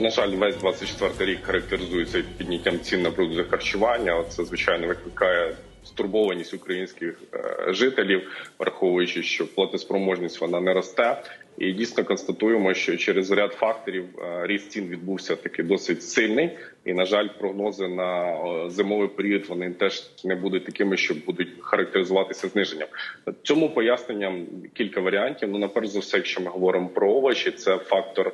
на жаль, весь 24 рік характеризується підняттям цін на продукти харчування. Це звичайно викликає стурбованість українських е, жителів, враховуючи, що платоспроможність вона не росте. І дійсно констатуємо, що через ряд факторів е, ріст цін відбувся таки досить сильний. І на жаль, прогнози на зимовий період вони теж не будуть такими, що будуть характеризуватися зниженням. Цьому поясненням кілька варіантів. Ну, на перш за все, якщо ми говоримо про овочі, це фактор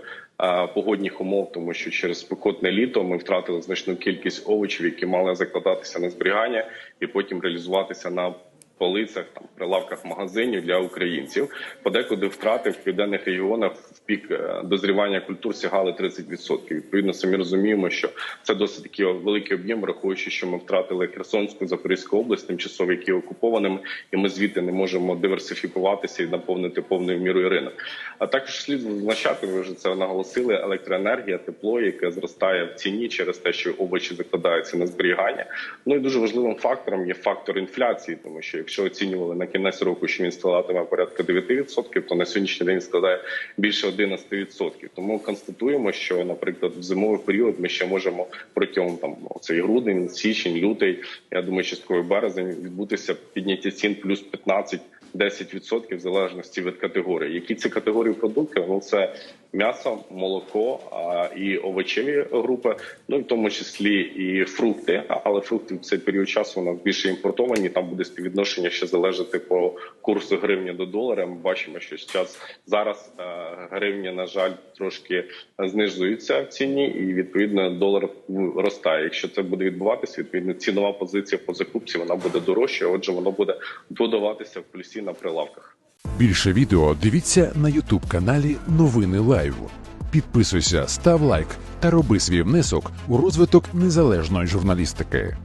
погодних умов, тому що через спекотне літо ми втратили значну кількість овочів, які мали закладатися на зберігання і потім реалізуватися на полицях, там прилавках магазинів для українців. Подекуди втрати в південних регіонах в пік е, дозрівання культур сягали 30%. Відповідно, самі розуміємо, що це досить такий великий об'єм, враховуючи, що ми втратили Херсонську Запорізьку область, тимчасово які окупованими, і ми звідти не можемо диверсифікуватися і наповнити повною мірою ринок. А також слід зазначати, ви вже це наголосили. Електроенергія, тепло, яке зростає в ціні через те, що овочі закладаються на зберігання. Ну і дуже важливим фактором є фактор інфляції, тому що якщо оцінювали на кінець року, що він складатиме порядка 9%, то на сьогоднішній день складає більше 11%. Тому констатуємо, що, наприклад, в зимовий період ми ще можемо протягом там цей грудень, січень, лютий, я думаю, частково березень відбутися підняття цін плюс 15 10% в залежності від категорії. Які ці категорії продуктів? Ну це м'ясо, молоко а, і овочеві групи, ну в тому числі і фрукти. Але фрукти в цей період часу у нас більше імпортовані. Там буде співвідношення ще залежати по курсу гривні до долара. Ми бачимо, що зараз зараз е, гривня, на жаль, трошки знижується в ціні, і відповідно долар ростає. Якщо це буде відбуватися, відповідно цінова позиція по закупці вона буде дорожча. Отже, воно буде подаватися в плюсі на прилавках. Більше відео дивіться на Ютуб каналі Новини Лайв. Підписуйся, став лайк та роби свій внесок у розвиток незалежної журналістики.